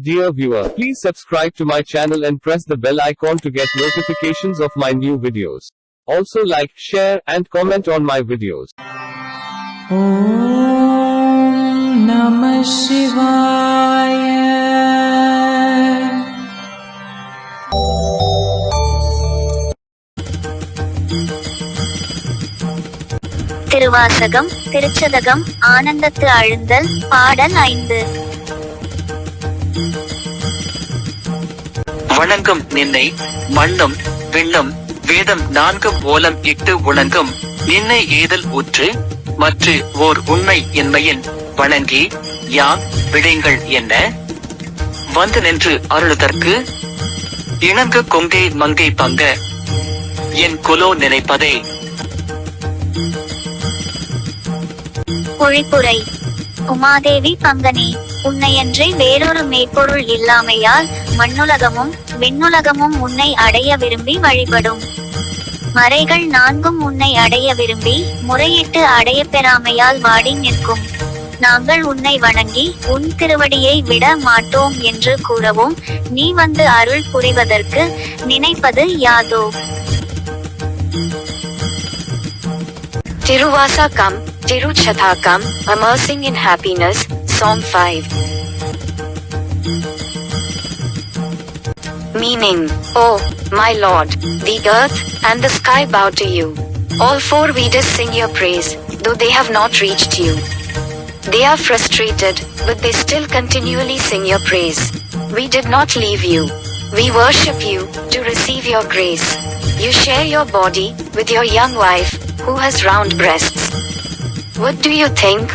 Dear viewer, please subscribe to my channel and press the bell icon to get notifications of my new videos. Also like, share, and comment on my videos. Om Namah Thiruvasagam Thiruchathagam ஆனந்தத்து அழுந்தல் பாடல் ஐந்து வணங்கும் நின்னை மண்ணும் விண்ணும் வேதம் நான்கும் ஓலம் இட்டு உணங்கும் நின்னை ஏதல் உற்று மற்று ஓர் உண்மை என்மையின் வணங்கி யாம் விடைங்கள் என்ன? வந்து நின்று அருளுதற்கு இணங்க கொங்கை மங்கை பங்க என் குலோ நினைப்பதே. பொழிப்புரை உமாதேவி பங்கனே. உன்னையன்றி வேறொரு மேற்பொருள் இல்லாமையால் மண்ணுலகமும் விண்ணுலகமும் உன்னை அடைய விரும்பி வழிபடும். மறைகள் நான்கும் உன்னை அடைய விரும்பி முறையிட்டு அடைய பெறாமையால் வாடி நிற்கும். நாங்கள் உன்னை வணங்கி உன் திருவடியை விட மாட்டோம் என்று கூறவும் நீ வந்து அருள் புரிவதற்கு நினைப்பது யாதோ. Tiruvasakam, Tiruchathakam, immersing in happiness, Psalm 5. Meaning, Oh, my Lord, the earth and the sky bow to you. All four Vedas sing your praise, though they have not reached you. They are frustrated, but they still continually sing your praise. We did not leave you. We worship you to receive your grace. You share your body with your young wife, who has round breasts. What do you think?